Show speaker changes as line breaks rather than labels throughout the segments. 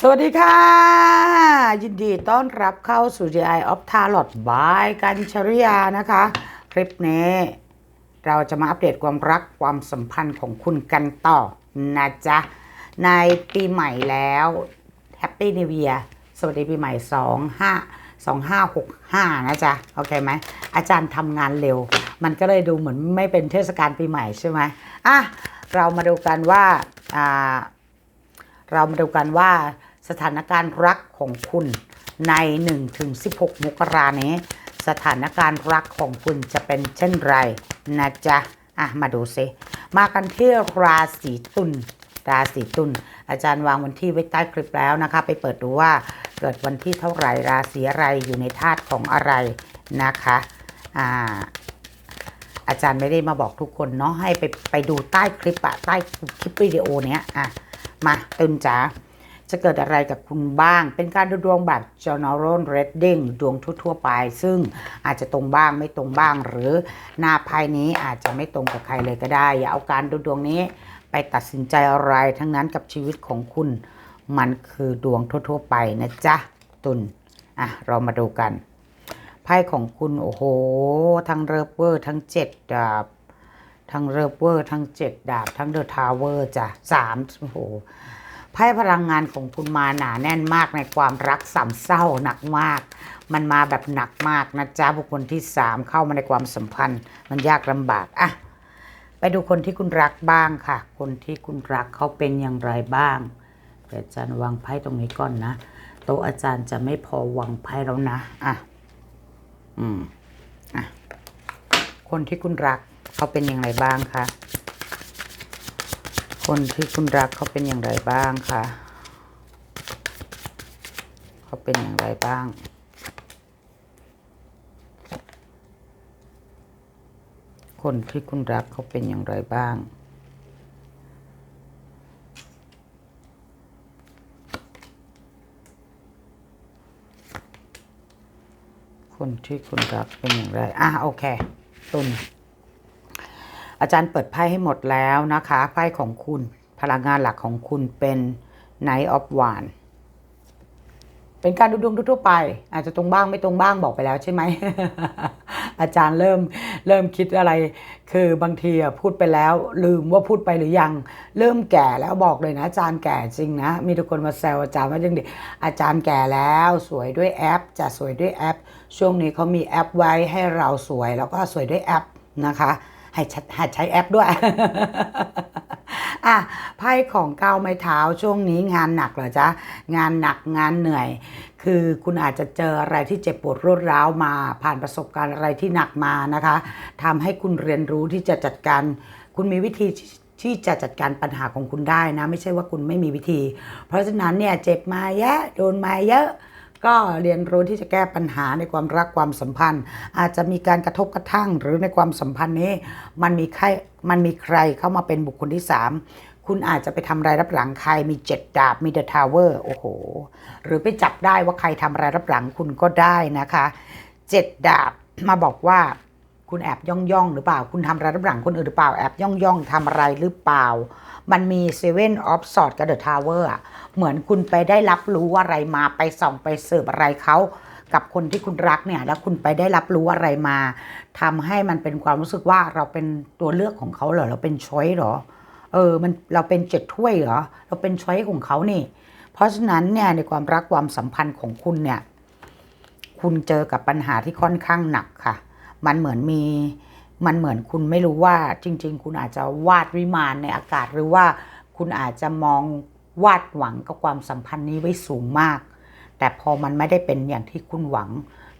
สวัสดีค่ะ ยินดีต้อนรับเข้าสู่ DI of Tarot by กันชริยานะคะ คลิปนี้ เราจะมาอัปเดตความรักความสัมพันธ์ของคุณกันต่อนะจ๊ะ ในปีใหม่แล้วแฮปปี้นิว e ย r สวัสดีปีใหม่ 2 5 2565 นะจ๊ะ โอเคไหม อาจารย์ทำงานเร็ว มันก็เลยดูเหมือนไม่เป็นเทศกาลปีใหม่ใช่ไหมอะ เรามาดูกันว่า อ่า เรามาดูกันว่า สถานการณ์รักของคุณใน 1-16 มกรานี้ สถานการณ์รักของคุณจะเป็นเช่นไรนะจ๊ะอะมาดูซิมากันที่ราศีตุลราศีตุลอาจารย์วางวันที่ไว้ใต้คลิปแล้วนะคะ ไปเปิดดูว่าเกิดวันที่เท่าไหร่ราศีอะไรอยู่ในธาตุของอะไรนะคะอ่าอาจารย์ไม่ได้มาบอกทุกคนเนาะให้ไปไปดูใต้คลิปอะใต้คลิปวิดีโอเนี้ยอะมาตุนจ๋า จะเกิดอะไรกับคุณบ้าง เป็นการดูดวงแบบ general reading ดวงทั่วๆไป ซึ่งอาจจะตรงบ้างไม่ตรงบ้าง หรือหน้าภายนี้อาจจะไม่ตรงกับใครเลยก็ได้ อย่าเอาการดูดวงนี้ไปตัดสินใจอะไรทั้งนั้นกับชีวิตของคุณ มันคือดวงทั่วๆไปนะจ๊ะตุนอะเรามาดูกันไพ่ของคุณโอ้โห ทั้งเริฟเวอร์ทั้งเจ็ดดาบ ทั้งเริฟเวอร์ทั้งเจ็ดดาบ ทั้งเดอะทาวเวอร์จ้ะสามโอ้โห ไพ่พลังงานของคุณมาหนาแน่นมากในความรักสามเศร้าหนักมาก มันมาแบบหนักมากนะจ๊ะบุคคลที่สามเข้ามาในความสัมพันธ์ มันยากลำบากอะไปดูคนที่คุณรักบ้างค่ะ คนที่คุณรักเขาเป็นอย่างไรบ้างอาจารย์วางไพ่ตรงนี้ก่อนนะโต๊ะอาจารย์จะไม่พอวางไพ่แล้วนะอะอืมอะคนที่คุณรักเขาเป็นอย่างไรบ้างคะ คนที่คุณรักเขาเป็นอย่างไรบ้างคะ เขาเป็นอย่างไรบ้าง คนที่คุณรักเขาเป็นอย่างไรบ้างคนที่คุณรักเป็นอย่างไร อะโอเค ตุน อาจารย์เปิดไพ่ให้หมดแล้วนะคะไพ่ของคุณพลังงานหลักของคุณเป็น Knight of w a n d เป็นการดูดวงทั่วไป อาจจะตรงบ้างไม่ตรงบ้างบอกไปแล้วใช่ไหม อาจารย์เริ่มเริ่มคิดอะไร คือบางทีพูดไปแล้ว ลืมว่าพูดไปหรือยัง เริ่มแก่แล้วบอกเลยนะอาจารย์แก่จริงนะ มีทุกคนมาแซวอาจารย์ว่ายังเด็กอาจารย์แก่แล้วสวยด้วยแอป จะสวยด้วยแอป ช่วงนี้เขามีแอปไว้ให้เราสวยแล้วก็สวยด้วยแอปนะคะ ให้หัดใช้แอปด้วยอะไพ่ของก้าวไม้เท้าช่วงนี้งานหนักเหรอจ๊ะ งานหนักงานเหนื่อย คือคุณอาจจะเจออะไรที่เจ็บปวดรวดร้าวมา ผ่านประสบการณ์อะไรที่หนักมานะคะทำให้คุณเรียนรู้ที่จะจัดการ คุณมีวิธีที่ที่จะจัดการปัญหาของคุณได้นะ ไม่ใช่ว่าคุณไม่มีวิธี เพราะฉะนั้นเนี่ยเจ็บมาเยอะโดนมาเยอะ ก็เรียนรู้ที่จะแก้ปัญหาในความรักความสัมพันธ์ อาจจะมีการกระทบกระทั่ง หรือในความสัมพันธ์นี้ มันมีใครมันมีใครเข้ามาเป็นบุคคลที่ 3คุณอาจจะไปทำรายรับหลังใครมีเจ็ดดาบมีเดอะทาวเวอร์โอ้โห หรือไปจับได้ว่าใครทำรายรับหลังคุณก็ได้นะคะเจ็ดดาบมาบอกว่า คุณแอบย่องย่องหรือเปล่า คุณทำอะไรรับหลังคนอื่นหรือเปล่า แอบย่องย่องทำอะไรหรือเปล่า มันมีเซเว่นออฟสอดกับเดอะทาวเวอร์เหมือนคุณไปได้รับรู้อะไรมาไปส่องไปเสิร์ฟอะไรเขากับคนที่คุณรักเนี่ย แล้วคุณไปได้รับรู้อะไรมาทำให้มันเป็นความรู้สึกว่าเราเป็นตัวเลือกของเขาเหรอเราเป็นช้อยเหรอ เออ มันเราเป็นเจ็ดถ้วยเหรอเราเป็นช้อยของเขานี่ เพราะฉะนั้นเนี่ยในความรักความสัมพันธ์ของคุณเนี่ย คุณเจอกับปัญหาที่ค่อนข้างหนักค่ะ มันเหมือนมีมันเหมือนคุณไม่รู้ว่าจริง ๆ คุณอาจจะวาดวิมานในอากาศ หรือว่าคุณอาจจะมองวาดหวังกับความสัมพันธ์นี้ไว้สูงมาก แต่พอมันไม่ได้เป็นอย่างที่คุณหวัง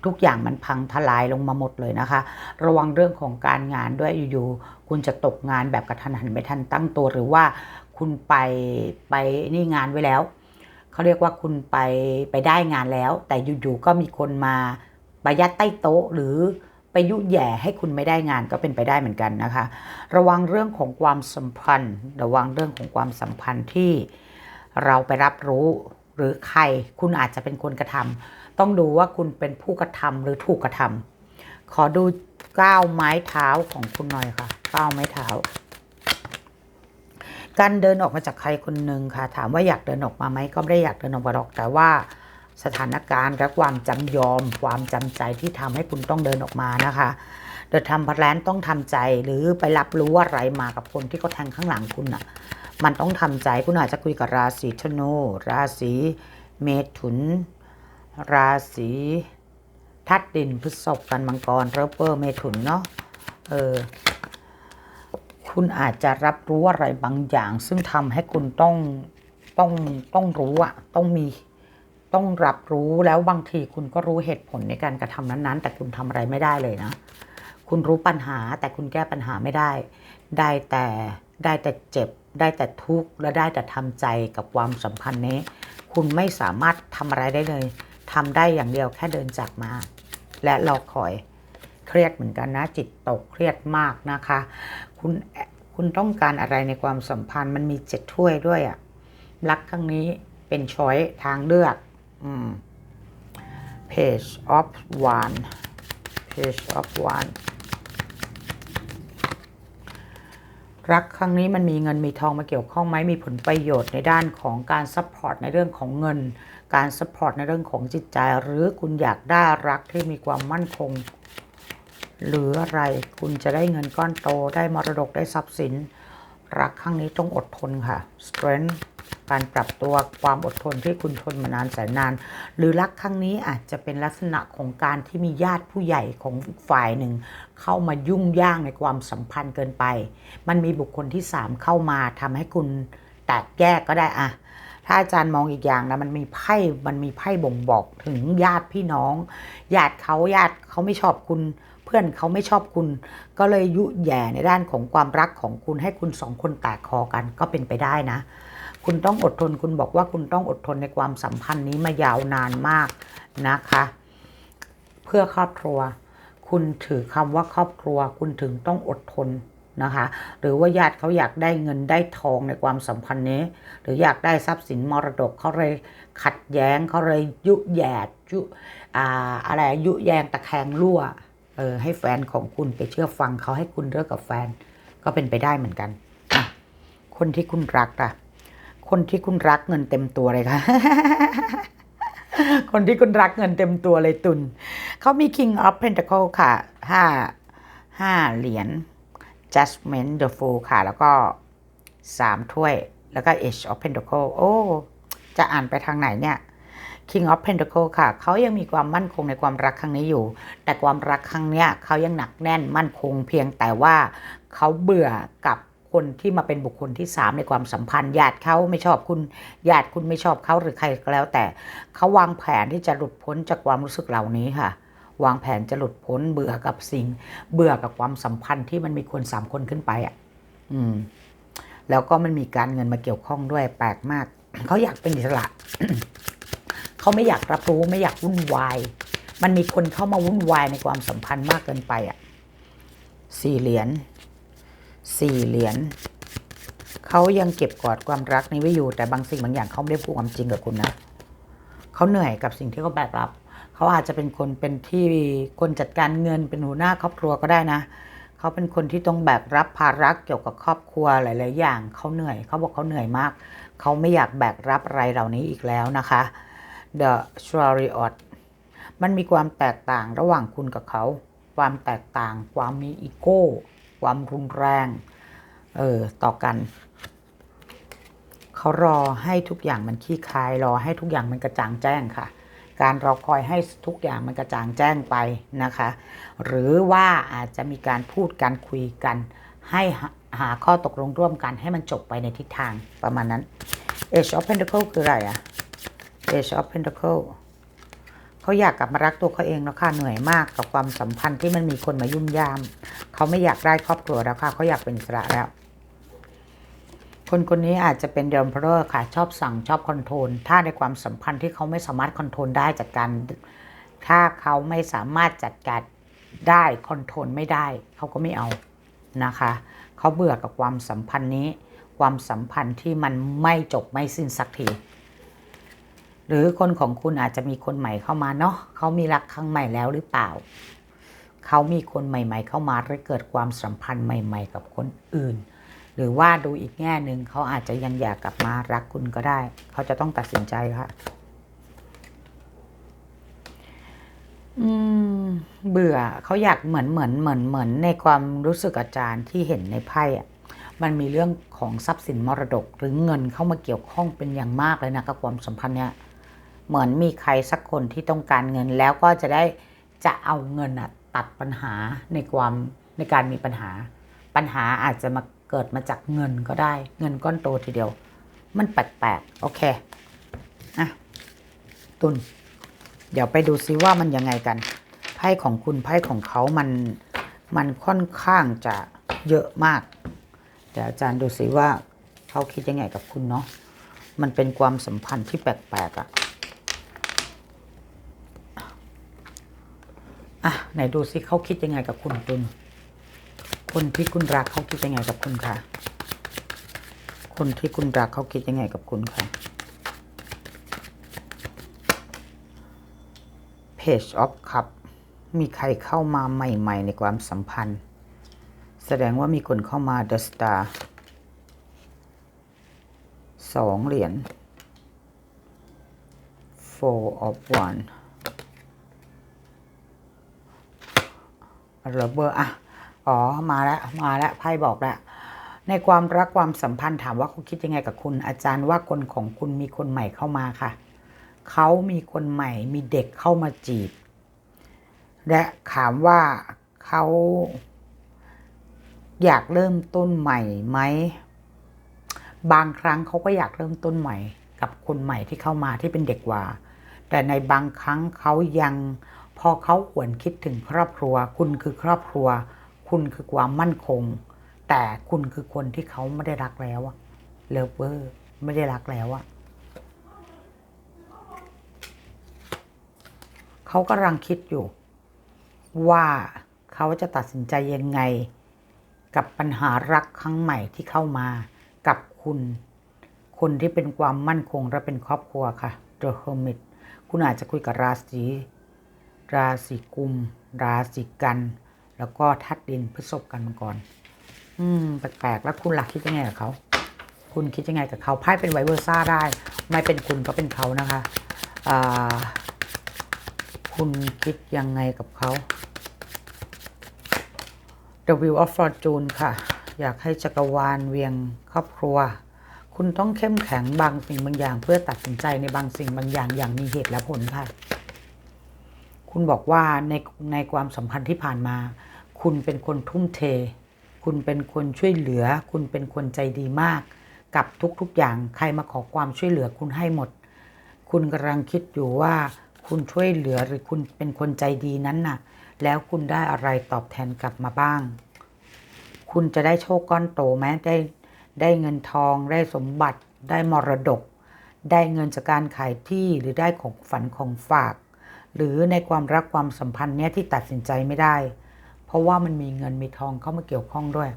ทุกอย่างมันพังทลายลงมาหมดเลยนะคะ ระวังเรื่องของการงานด้วยอยู่ๆคุณจะตกงานแบบกระทันหันไม่ทันตั้งตัวหรือว่าคุณไปไปนี่งานไว้แล้วเขาเรียกว่าคุณไปไปได้งานแล้ว แต่อยู่ๆก็มีคนมาประยัดใต้โต๊ะหรือ ไปยุแย่ให้คุณไม่ได้งานก็เป็นไปได้เหมือนกันนะคะ ระวังเรื่องของความสัมพันธ์ ระวังเรื่องของความสัมพันธ์ที่เราไปรับรู้หรือใครคุณอาจจะเป็นคนกระทำต้องดูว่าคุณเป็นผู้กระทำหรือถูกกระทำขอดูก้าวไม้เท้าของคุณหน่อยค่ะก้าวไม้เท้าการเดินออกมาจากใครคนหนึ่งค่ะ ถามว่าอยากเดินออกมาไหมก็ไม่ได้อยากเดินออกมาหรอกแต่ว่า สถานการณ์และความจำยอม ความจำใจที่ทำให้คุณต้องเดินออกมานะคะเดอะทำพลนต้องทำใจหรือไปรับรู้อะไรมากับคนที่เขาแทงข้างหลังคุณอะมันต้องทำใจคุณอาจจะคุยกับราศีธนู ราศีเมถุน ราศีทัดดินพฤษภกันมังกรเรเปอร์เมถุนเนาะเออคุณอาจจะรับรู้อะไรบางอย่าง ซึ่งทำให้คุณต้องต้องต้องรู้อะต้องมี ต้องรับรู้แล้วบางทีคุณก็รู้เหตุผลในการกระทำนั้นๆ แต่คุณทำอะไรไม่ได้เลยนะ คุณรู้ปัญหาแต่คุณแก้ปัญหาไม่ได้ ได้แต่ได้แต่เจ็บ ได้แต่ทุกข์และได้แต่ทำใจกับความสัมพันธ์นี้ คุณไม่สามารถทำอะไรได้เลยทำได้อย่างเดียวแค่เดินจากมา และรอคอยเครียดเหมือนกันนะ จิตตกเครียดมากนะคะ คุณคุณต้องการอะไรในความสัมพันธ์มันมีเจ็ดถ้วยด้วยอะรักครั้งนี้เป็นช้อยทางเลือก page of one page of one รักครั้งนี้มันมีเงินมีทองมาเกี่ยวข้องไหมมีผลประโยชน์ในด้านของการซัพพอร์ตในเรื่องของเงิน การซัพพอร์ตในเรื่องของจิตใจ หรือคุณอยากได้รักที่มีความมั่นคง หรืออะไรคุณจะได้เงินก้อนโตได้มรดกได้ทรัพย์สิน รักครั้งนี้ต้องอดทนค่ะ strength การปรับตัวความอดทนที่คุณทนมานานแสนนาน หรือรักครั้งนี้อาจจะเป็นลักษณะของการที่มีญาติผู้ใหญ่ของฝ่ายหนึ่ง เข้ามายุ่งย่างในความสัมพันธ์เกินไป มันมีบุคคลที่สามเข้ามาทำให้คุณแตกแยกก็ได้อะถ้าอาจารย์มองอีกอย่างนะมันมีไพ่ มันมีไพ่บ่งบอกถึงญาติพี่น้อง ญาติเขาญาติเขาไม่ชอบคุณ เพื่อนเขาไม่ชอบคุณ ก็เลยยุแย่ในด้านของความรักของคุณให้คุณสองคนแตกคอกันก็เป็นไปได้นะ คุณต้องอดทน คุณบอกว่าคุณต้องอดทนในความสัมพันธ์นี้มายาวนานมากนะคะ เพื่อครอบครัว คุณถือคำว่าครอบครัว คุณถึงต้องอดทนนะคะ หรือว่าญาติเขาอยากได้เงินได้ทองในความสัมพันธ์นี้ หรืออยากได้ทรัพย์สินมรดกเขาเลยขัดแย้งเขาเลยยุแยดยุอ่าอะไรยุแยงตะแคงรั่วเออให้แฟนของคุณไปเชื่อฟังเขาให้คุณเลิกกับแฟน ก็เป็นไปได้เหมือนกัน คนที่คุณรักอะ คนที่คุณรักเงินเต็มตัวเลยค่ะ คนที่คุณรักเงินเต็มตัวเลยตุน เขามี King of Pentacle ค่ะห้าห้าเหรียญ Judgment the Fool ค่ะ แล้วก็สามถ้วย แล้วก็ Age of Pentacle โอ้ จะอ่านไปทางไหนเนี่ย King of Pentacle ค่ะ เขายังมีความมั่นคงในความรักครั้งนี้อยู่ แต่ความรักครั้งเนี้ยเขายังหนักแน่นมั่นคงเพียงแต่ว่าเขาเบื่อกับ คนที่มาเป็นบุคคลที่สามในความสัมพันธ์ญาติเขาไม่ชอบคุณญาติคุณไม่ชอบเขาหรือใครก็แล้ว แต่เขาวางแผนที่จะหลุดพ้นจากความรู้สึกเหล่านี้ค่ะ วางแผนจะหลุดพ้นเบื่อกับสิ่ง เบื่อกับความสัมพันธ์ที่มันมีคนสามคนขึ้นไปอะ อืม แล้วก็มันมีการเงินมาเกี่ยวข้องด้วยแปลกมากเขาอยากเป็นอิสระเขาไม่อยากรับรู้ไม่อยากวุ่นวายมันมีคนเข้ามาวุ่นวายในความสัมพันธ์มากเกินไปอะสี่เหรียญ สี่เหรียญเขายังเก็บกอดความรักนี้ไว้อยู่แต่บางสิ่งบางอย่างเขาไม่ได้พูดความจริงกับคุณนะเขาเหนื่อยกับสิ่งที่เขาแบกรับเขาอาจจะเป็นคนเป็นที่คนจัดการเงินเป็นหัวหน้าครอบครัวก็ได้นะเขาเป็นคนที่ต้องแบกรับภาระเกี่ยวกับครอบครัวหลาย ๆ อย่างเขาเหนื่อยเขาบอกเขาเหนื่อยมากเขาไม่อยากแบกรับอะไรเหล่านี้อีกแล้วนะคะ The Chariot มันมีความแตกต่างระหว่างคุณกับเขา ความแตกต่างความมีอีโก้ ความรุนแรงเออต่อกัน เขารอให้ทุกอย่างมันขี้คายรอให้ทุกอย่างมันกระจ่างแจ้งค่ะ การรอคอยให้ทุกอย่างมันกระจ่างแจ้งไปนะคะ หรือว่าอาจจะมีการพูดการคุยกัน ให้หาหาข้อตกลงร่วมกันให้มันจบไปในทิศทางประมาณนั้น Age of Pentacle คืออะไรอะ Age of Pentacle เขาอยากกลับมารักตัวเขาเองแล้วค่ะเหนื่อยมากกับความสัมพันธ์ที่มันมีคนมายุ่มยาม เขาไม่อยากได้ครอบครัวแล้วค่ะเขาอยากเป็นอิสระแล้ว คนคนนี้อาจจะเป็นเดมเพลอร์ค่ะ ชอบสั่งชอบคอนโทรลถ้าในความสัมพันธ์ที่เขาไม่สามารถคอนโทรลได้จัดการถ้าเขาไม่สามารถจัดการได้คอนโทรลไม่ได้ เขาก็ไม่เอานะคะ เขาเบื่อกับความสัมพันธ์นี้ ความสัมพันธ์ที่มันไม่จบไม่สิ้นสักที หรือคนของคุณอาจจะมีคนใหม่เข้ามาเนาะเขามีรักครั้งใหม่แล้วหรือเปล่า เขามีคนใหม่ ๆ เข้ามาหรือเกิดความสัมพันธ์ใหม่ ๆ กับคนอื่น หรือว่าดูอีกแง่หนึ่งเขาอาจจะยังอยากกลับมารักคุณก็ได้ เขาจะต้องตัดสินใจค่ะอืมเบื่อเขาอยากเหมือนเหมือนเหมือนเหมือนในความรู้สึกอาจารย์ที่เห็นในไพ่อะมันมีเรื่องของทรัพย์สินมรดกหรือเงินเข้ามาเกี่ยวข้องเป็นอย่างมากเลยนะกับความสัมพันธ์เนี้ย เหมือนมีใครสักคนที่ต้องการเงินแล้วก็จะได้จะเอาเงินอะตัดปัญหาในความในการมีปัญหา ปัญหาอาจจะมาเกิดมาจากเงินก็ได้ เงินก้อนโตทีเดียว มันแปลกๆโอเคอะตุนเดี๋ยวไปดูซิว่ามันยังไงกันไพ่ของคุณไพ่ของเขามันมันค่อนข้างจะเยอะมาก เดี๋ยวอาจารย์ดูซิว่าเขาคิดยังไงกับคุณเนาะมันเป็นความสัมพันธ์ที่แปลกๆอะ่ะ อะไหนดูซิเขาคิดยังไงกับคุณตุนคนที่คุณรักเขาคิดยังไงกับคุณคะคนที่คุณรักเขาคิดยังไงกับคุณคะ Page of Cup มีใครเข้ามาใหม่ ๆ ในความสัมพันธ์ แสดงว่ามีคนเข้ามา The Star สองเหรียญ Four of One ระเบอร์อะอ๋อมาแล้วมาแล้วไพ่บอกแล้วในความรักความสัมพันธ์ถามว่าเขาคิดยังไงกับคุณ อาจารย์ว่าคนของคุณมีคนใหม่เข้ามาค่ะ เขามีคนใหม่มีเด็กเข้ามาจีบ และถามว่าเขาอยากเริ่มต้นใหม่ไหมบางครั้งเขาก็อยากเริ่มต้นใหม่ กับคนใหม่ที่เข้ามาที่เป็นเด็กกว่า แต่ในบางครั้งเขายัง อเขาหวนคิดถึงครอบครัว คุณคือครอบครัว คุณคือความมั่นคง แต่คุณคือคนที่เขาไม่ได้รักแล้วอะเลิฟเวอร์ไม่ได้รักแล้วอะเขากำลังคิดอยู่ ว่าเขาจะตัดสินใจยังไง กับปัญหารักครั้งใหม่ที่เข้ามากับคุณคนที่เป็นความมั่นคงและเป็นครอบครัวค่ะ The Hermit คุณอาจจะคุยกับราศี ราศีกุม ราศีกัน แล้วก็ทัดดินพฤษภกันมาก่อน อืม แปลกๆ แล้วคุณหลักคิดยังไงกับเขา คุณคิดยังไงกับเขาไพ่เป็นไวเวอร์ซ่าได้ ไม่เป็นคุณก็เป็นเขานะคะอ่าคุณคิดยังไงกับเขา The Wheel of Fortune ค่ะ อยากให้จักรวาลเวียงครอบครัว คุณต้องเข้มแข็งบางสิ่งบางอย่าง เพื่อตัดสินใจในบางสิ่งบางอย่างอย่างมีเหตุและผลค่ะ คุณบอกว่าในในความสัมพันธ์ที่ผ่านมา คุณเป็นคนทุ่มเท คุณเป็นคนช่วยเหลือ คุณเป็นคนใจดีมาก กับทุกๆอย่างใครมาขอความช่วยเหลือคุณให้หมด คุณกำลังคิดอยู่ว่าคุณช่วยเหลือหรือคุณเป็นคนใจดีนั้นน่ะ แล้วคุณได้อะไรตอบแทนกลับมาบ้าง คุณจะได้โชคก้อนโตไหมได้ได้เงินทองได้สมบัติได้มรดก ได้เงินจากการขายที่หรือได้ของฝันของฝาก หรือในความรักความสัมพันธ์เนี้ยที่ตัดสินใจไม่ได้ เพราะว่ามันมีเงินมีทองเข้ามาเกี่ยวข้องด้วย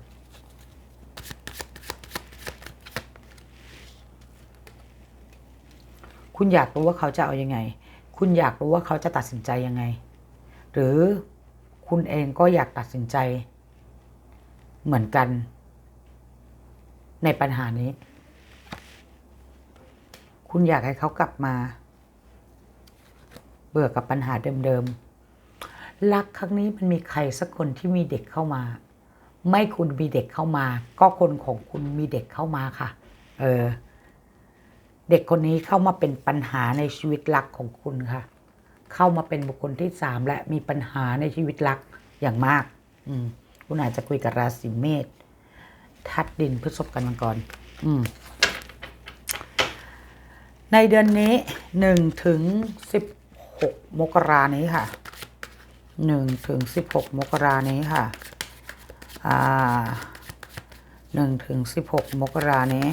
คุณอยากรู้ว่าเขาจะเอายังไง คุณอยากรู้ว่าเขาจะตัดสินใจยังไง หรือคุณเองก็อยากตัดสินใจ เหมือนกัน ในปัญหานี้ คุณอยากให้เขากลับมา บื่อกับปัญหาเดิมๆ รักครั้งนี้มันมีใครสักคนที่มีเด็กเข้ามา ไม่คุณมีเด็กเข้ามา ก็คนของคุณมีเด็กเข้ามาค่ะ เออ เด็กคนนี้เข้ามาเป็นปัญหาในชีวิตรักของคุณค่ะ เข้ามาเป็นบุคคลที่สามและมีปัญหาในชีวิตรักอย่างมาก อืม คุณอาจจะคุยกับราศีเมษทัดดินพฤษภกันมาก่อนอืมในเดือนนี้หนึ่งถึง สิบหกมกรานี้ค่ะหนึ่งถึงสิบหกมกรานี้ค่ะอ่าหนึ่งถึงสิบหกมกรานี้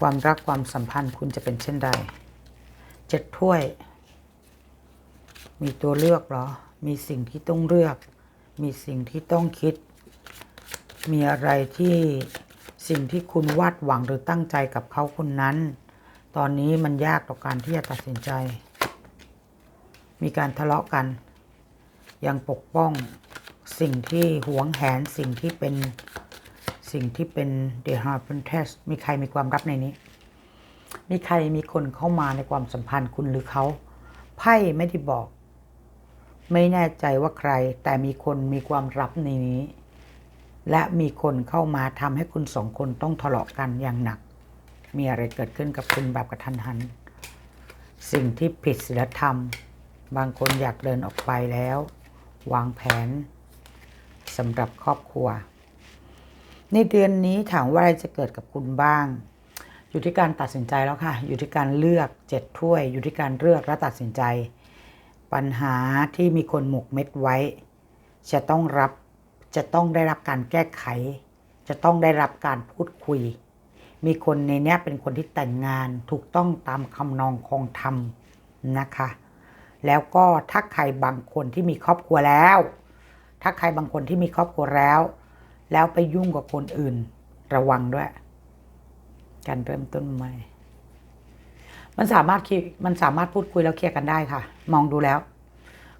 ความรักความสัมพันธ์คุณจะเป็นเช่นใดเจ็ดถ้วย มีตัวเลือกเหรอ มีสิ่งที่ต้องเลือก มีสิ่งที่ต้องคิด มีอะไรที่สิ่งที่คุณวาดหวังหรือตั้งใจกับเขาคนนั้น ตอนนี้มันยากต่อการที่จะตัดสินใจ มีการทะเลาะกัน ยังปกป้องสิ่งที่หวงแหนสิ่งที่เป็นสิ่งที่เป็น The Heart Princess มีใครมีความลับในนี้ มีใครมีคนเข้ามาในความสัมพันธ์คุณหรือเขาไพ่ไม่ได้บอก ไม่แน่ใจว่าใคร แต่มีคนมีความลับในนี้ และมีคนเข้ามาทำให้คุณสองคนต้องทะเลาะกันอย่างหนัก มีอะไรเกิดขึ้นกับคุณแบบกระทันหัน สิ่งที่ผิดศีลธรรม บางคนอยากเดินออกไปแล้ว วางแผนสำหรับครอบครัว ในเดือนนี้ถามว่าอะไรจะเกิดกับคุณบ้าง อยู่ที่การตัดสินใจแล้วค่ะ อยู่ที่การเลือกเจ็ดถ้วย อยู่ที่การเลือกและตัดสินใจ ปัญหาที่มีคนหมกเม็ดไว้ จะต้องรับจะต้องได้รับการแก้ไข จะต้องได้รับการพูดคุย มีคนในเนี้ยเป็นคนที่แต่งงานถูกต้องตามคำนองคองธรรมนะคะ แล้วก็ถ้าใครบางคนที่มีครอบครัวแล้ว ถ้าใครบางคนที่มีครอบครัวแล้ว แล้วไปยุ่งกับคนอื่น ระวังด้วย การเริ่มต้นใหม่ มันสามารถคิดมันสามารถพูดคุยแล้วเคลียร์กันได้ค่ะ มองดูแล้ว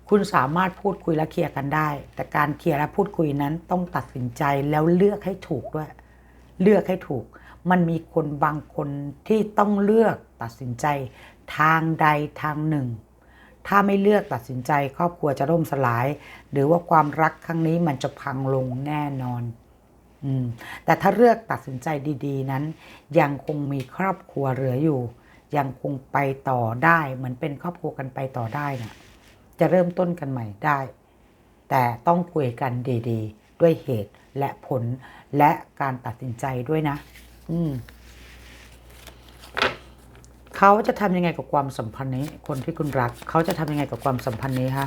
คุณสามารถพูดคุยและเคลียร์กันได้ แต่การเคลียร์และพูดคุยนั้นต้องตัดสินใจแล้วเลือกให้ถูกด้วย เลือกให้ถูก มันมีคนบางคนที่ต้องเลือกตัดสินใจ ทางใดทางหนึ่ง ถ้าไม่เลือกตัดสินใจ ครอบครัวจะล่มสลาย หรือว่าความรักครั้งนี้มันจะพังลงแน่นอนอืมแต่ถ้าเลือกตัดสินใจดี ๆ นั้น ยังคงมีครอบครัวเหลืออยู่ ยังคงไปต่อได้เหมือนเป็นครอบครัวกันไปต่อได้นะจะเริ่มต้นกันใหม่ได้ แต่ต้องคุยกันดี ๆ ด้วยเหตุและผลและการตัดสินใจด้วยนะ เขาจะทำยังไงกับความสัมพันธ์นี้ คนที่คุณรัก เขาจะทำยังไงกับความสัมพันธ์นี้คะ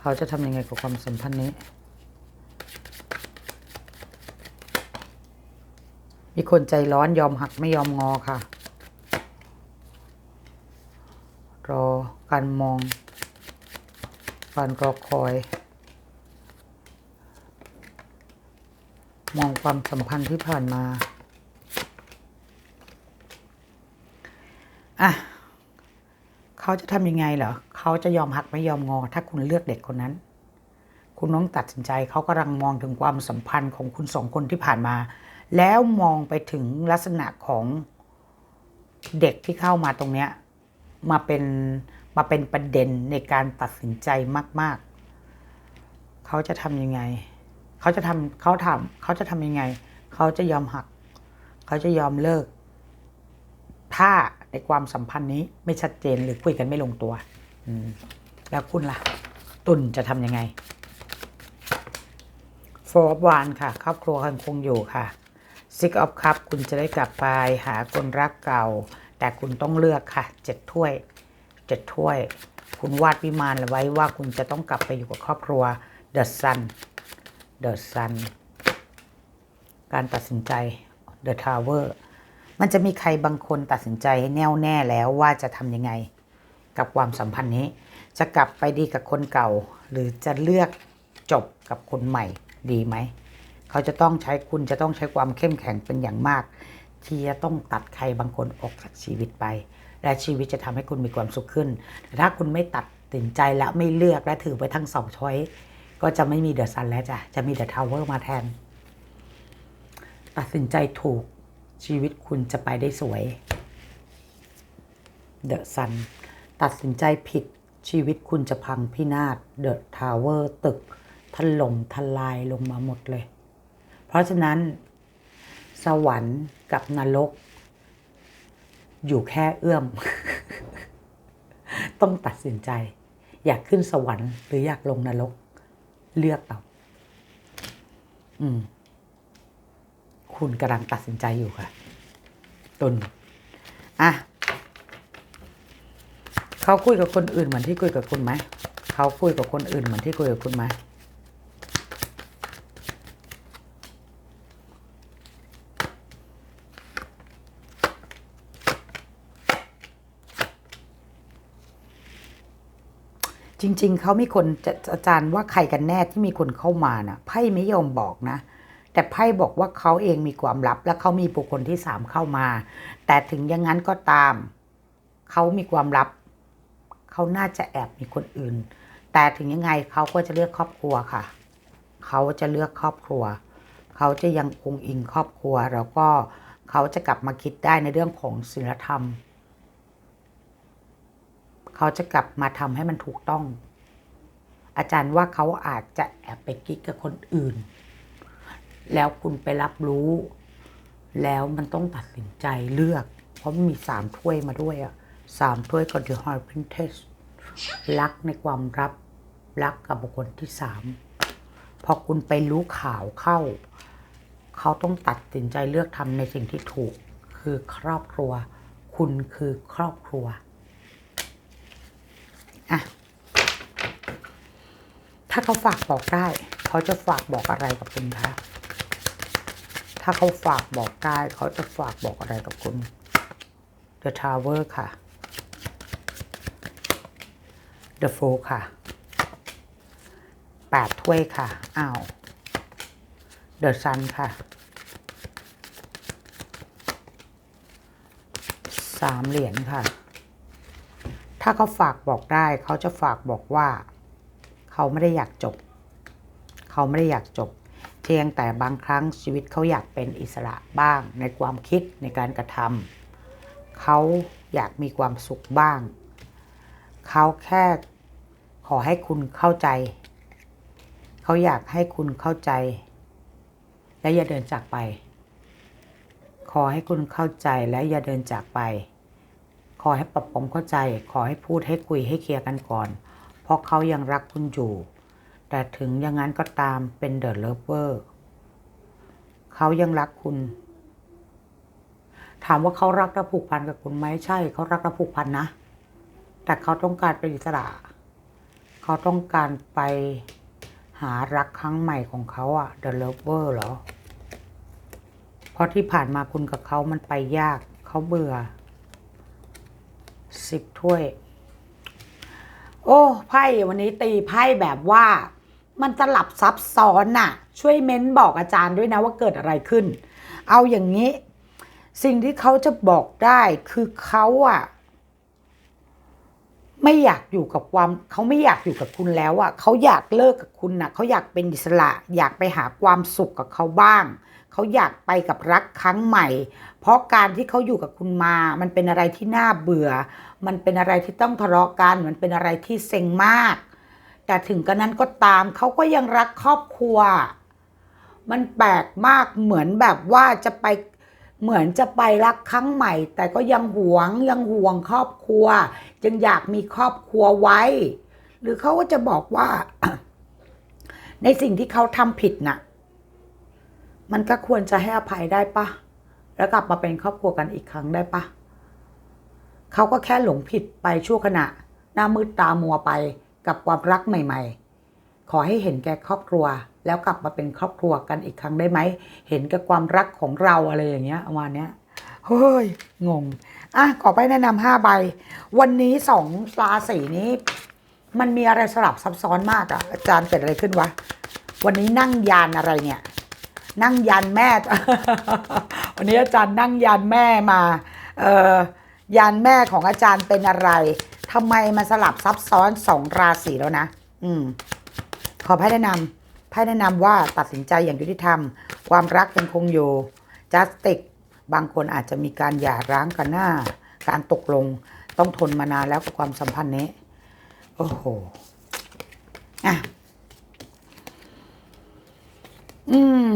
เขาจะทำยังไงกับความสัมพันธ์นี้ มีคนใจร้อนยอมหักไม่ยอมงอค่ะ รอการมองการรอคอย มองความสัมพันธ์ที่ผ่านมา อะเขาจะทำยังไงเหรอเขาจะยอมหักไม่ยอมงอ ถ้าคุณเลือกเด็กคนนั้น คุณต้องตัดสินใจเขากำลังมองถึงความสัมพันธ์ของคุณสองคนที่ผ่านมา แล้วมองไปถึงลักษณะของเด็กที่เข้ามาตรงเนี้ยมาเป็นมาเป็นประเด็นในการตัดสินใจมาก ๆ เขาจะทำยังไง เขาจะทำเขาทำเขาจะทำยังไง เขาจะยอมหัก เขาจะยอมเลิก ถ้า ในความสัมพันธ์นี้ไม่ชัดเจนหรือคุยกันไม่ลงตัวแล้วคุณล่ะ ตุนจะทำยังไงโฟร์วานค่ะ ครอบครัวยังคงอยู่ค่ะซิกออฟคัพคุณจะได้กลับไปหาคนรักเก่า แต่คุณต้องเลือกค่ะเจ็ดถ้วยเจ็ดถ้วย คุณวาดวิมานไว้ว่าคุณจะต้องกลับไปอยู่กับครอบครัว The Sun The Sun การตัดสินใจ The Tower มันจะมีใครบางคนตัดสินใจแน่วแน่แล้วว่าจะทำยังไง กับความสัมพันธ์นี้ จะกลับไปดีกับคนเก่า หรือจะเลือกจบกับคนใหม่ดีไหม เขาจะต้องใช้คุณจะต้องใช้ความเข้มแข็งเป็นอย่างมาก ที่จะต้องตัดใครบางคนออกจากชีวิตไป และชีวิตจะทำให้คุณมีความสุขขึ้น แต่ถ้าคุณไม่ตัดสินใจและไม่เลือกและถือไปทั้งสองช้อยก็จะไม่มีเดอะซันแล้วจ้ะจะมีเดอะทาวเวอร์มาแทน ตัดสินใจถูก ชีวิตคุณจะไปได้สวยเดอะซันตัดสินใจผิดชีวิตคุณจะพังพินาศเดอะทาวเวอร์ตึกถล่มทลายลงมาหมดเลย เพราะฉะนั้น สวรรค์กับนรก อยู่แค่เอื้อม ต้องตัดสินใจ อยากขึ้นสวรรค์หรืออยากลงนรก เลือกเอาอืม คุณกำลังตัดสินใจอยู่ค่ะ ตุนอะเขาคุยกับคนอื่นเหมือนที่คุยกับคุณไหมเขาคุยกับคนอื่นเหมือนที่คุยกับคุณไหมจริง ๆ เขามีคนจะอาจารย์ว่าใครกันแน่ที่มีคนเข้ามานะไพ่ไม่ยอมบอกนะ แต่ไพ่บอกว่าเขาเองมีความลับ และเขามีบุคคลที่สามเข้ามา แต่ถึงอย่างนั้นก็ตาม เขามีความลับ เขาน่าจะแอบมีคนอื่น แต่ถึงยังไงเขาก็จะเลือกครอบครัวค่ะ เขาจะเลือกครอบครัว เขาจะยังคงอิงครอบครัว แล้วก็เขาจะกลับมาคิดได้ในเรื่องของศีลธรรม เขาจะกลับมาทำให้มันถูกต้อง อาจารย์ว่าเขาอาจจะแอบไปกิ๊กกับคนอื่น แล้วคุณไปรับรู้ แล้วมันต้องตัดสินใจเลือก เพราะมีสามถ้วยมาด้วยอะสามถ้วยกับ The High Princess รักในความรับ รักกับบุคคลที่สามพอคุณไปรู้ข่าวเข้า เขาต้องตัดสินใจเลือกทำในสิ่งที่ถูก คือครอบครัว คุณคือครอบครัวอะถ้าเขาฝากบอกได้ เขาจะฝากบอกอะไรกับคุณคะ ถ้าเขาฝากบอกได้เขาจะฝากบอกอะไรกับคุณ The Tower ค่ะ The Four ค่ะแปดถ้วยค่ะ อ้าว The Sun ค่ะสามเหรียญค่ะ ถ้าเขาฝากบอกได้ เขาจะฝากบอกว่า เขาไม่ได้อยากจบ เขาไม่ได้อยากจบ เพียงแต่บางครั้งชีวิตเขาอยากเป็นอิสระบ้างในความคิดในการกระทำเขาอยากมีความสุขบ้าง เขาแค่ขอให้คุณเข้าใจ เขาอยากให้คุณเข้าใจ และอย่าเดินจากไป ขอให้คุณเข้าใจและอย่าเดินจากไป ขอให้ปรับปรมเข้าใจ ขอให้พูดให้คุยให้เคลียร์กันก่อน เพราะเขายังรักคุณอยู่ แต่ถึงอย่างนั้นก็ตามเป็นเดอะเลิฟเวอร์เขายังรักคุณ ถามว่าเขารักและผูกพันกับคุณไหมใช่ เขารักและผูกพันนะ แต่เขาต้องการเป็นอิสระ เขาต้องการไปหารักครั้งใหม่ของเขาอะ The Lover เหรอ เพราะที่ผ่านมาคุณกับเขามันไปยาก เขาเบื่อสิบถ้วย โอ้ ไพ่วันนี้ตีไพ่แบบว่า มันสลับซับซ้อนน่ะ ช่วยเม้นบอกอาจารย์ด้วยนะว่าเกิดอะไรขึ้น เอาอย่างนี้ สิ่งที่เขาจะบอกได้คือเขาอะไม่อยากอยู่กับความเขาไม่อยากอยู่กับคุณแล้วอะเขาอยากเลิกกับคุณน่ะเขาอยากเป็นอิสระ อยากไปหาความสุขกับเขาบ้าง เขาอยากไปกับรักครั้งใหม่ เพราะการที่เขาอยู่กับคุณมา มันเป็นอะไรที่น่าเบื่อ มันเป็นอะไรที่ต้องทะเลาะกัน มันเป็นอะไรที่เซ็งมาก แต่ถึงกระนั้นก็ตามเขาก็ยังรักครอบครัว มันแปลกมากเหมือนแบบว่าจะไปเหมือนจะไปรักครั้งใหม่ แต่ก็ยังหวงยังห่วงครอบครัว จึงอยากมีครอบครัวไว้ หรือเขาก็จะบอกว่า ในสิ่งที่เขาทำผิดน่ะ มันก็ควรจะให้อภัยได้ปะแล้วกลับมาเป็นครอบครัวกันอีกครั้งได้ปะเขาก็แค่หลงผิดไปชั่วขณะ หน้ามืดตามัวไป กับความรักใหม่ ๆ ขอให้เห็นแก่ครอบครัว แล้วกลับมาเป็นครอบครัวกันอีกครั้งได้ไหม เห็นกับความรักของเราอะไรอย่างเงี้ยประมาณเนี้ยเฮ้ย งง อะ ขอไปแนะนำห้าใบ วันนี้สองราศีนี้ มันมีอะไรสลับซับซ้อนมากอะอาจารย์เกิดอะไรขึ้นวะ วันนี้นั่งยานอะไรเนี่ย นั่งยานแม่ วันนี้อาจารย์นั่งยานแม่มา เอ่อ ยานแม่ของอาจารย์เป็นอะไร ทำไมมันสลับซับซ้อนสองราศีแล้วนะ อืม ขอไพ่แนะนำไพ่แนะนำว่าตัดสินใจอย่างยุติธรรม ความรักยังคงอยู่จัสติก บางคนอาจจะมีการหย่าร้างกันหน้า การตกลง ต้องทนมานานแล้วกับความสัมพันธ์นี้ โอ้โห อะ อืม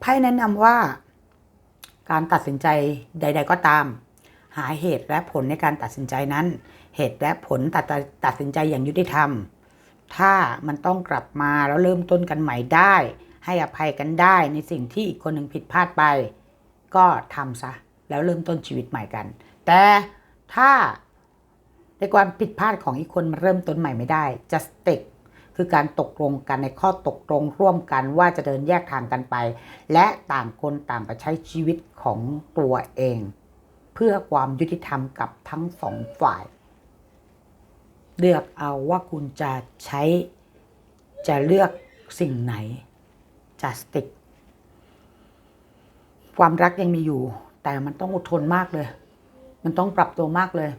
ไพ่แนะนำว่า การตัดสินใจใด ๆ ก็ตาม หาเหตุและผลในการตัดสินใจนั้น เหตุและผลตัดตัดสินใจอย่างยุติธรรม ถ้ามันต้องกลับมาแล้วเริ่มต้นกันใหม่ได้ ให้อภัยกันได้ในสิ่งที่อีกคนหนึ่งผิดพลาดไป ก็ทำซะแล้วเริ่มต้นชีวิตใหม่กัน แต่ถ้าในความผิดพลาดของอีกคนมันเริ่มต้นใหม่ไม่ได้ just stick คือการตกลงกันในข้อตกลงร่วมกันว่าจะเดินแยกทางกันไป และต่างคนต่างไปใช้ชีวิตของตัวเอง เพื่อความยุติธรรมกับทั้งสองฝ่าย เลือกเอาว่าคุณจะใช้ จะเลือกสิ่งไหนจะสติกความรักยังมีอยู่ แต่มันต้องอดทนมากเลย มันต้องปรับตัวมากเลย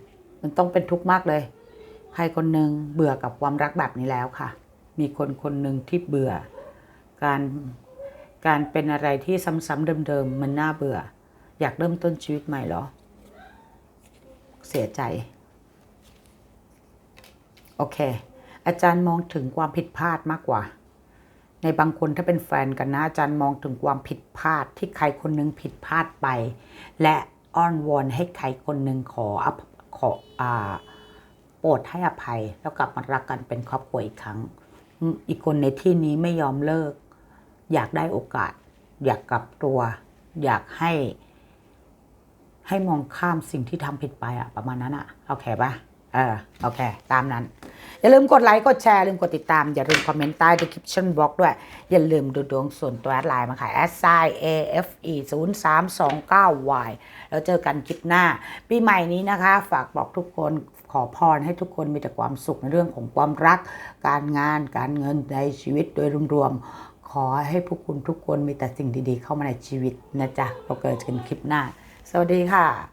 มันต้องเป็นทุกข์มากเลย ใครคนหนึ่งเบื่อกับความรักแบบนี้แล้วค่ะ มีคนคนหนึ่งที่เบื่อ การการเป็นอะไรที่ซ้ำๆเดิมๆมันน่าเบื่อ อยากเริ่มต้นชีวิตใหม่เหรอ เสียใจ โอเค อาจารย์มองถึงความผิดพลาดมากกว่า ในบางคนถ้าเป็นแฟนกันนะ อาจารย์มองถึงความผิดพลาดที่ใครคนหนึงผิดพลาดไป และอ้อนวอนให้ใครคนหนึ่งขอขออ่าโปรดให้อภัยแล้วกลับมารักกันเป็นครอบครัวอีกครั้ง อีกคนในที่นี้ไม่ยอมเลิก อยากได้โอกาส อยากกลับตัว อยากให้ ให้มองข้ามสิ่งที่ทำผิดไปอะประมาณนั้นอะโอเคปะเออโอเค ตามนั้น อย่าลืมกดไลค์ กดแชร์ ลืมกดติดตาม อย่าลืมคอมเมนต์ใต้ description box ด้วย อย่าลืมดูดวงส่วนตัวแอดไลน์มาค่ะ s i a f e 0 3 2 9 y แล้วเจอกันคลิปหน้า ปีใหม่นี้นะคะ ฝากบอกทุกคนขอพรให้ทุกคนมีแต่ความสุขในเรื่องของความรัก การงาน การเงินในชีวิตโดยรวมๆขอให้พวกคุณทุกคนมีแต่สิ่งดีๆ เข้ามาในชีวิตนะจ๊ะเราเกิดกันคลิปหน้า สวัสดีค่ะ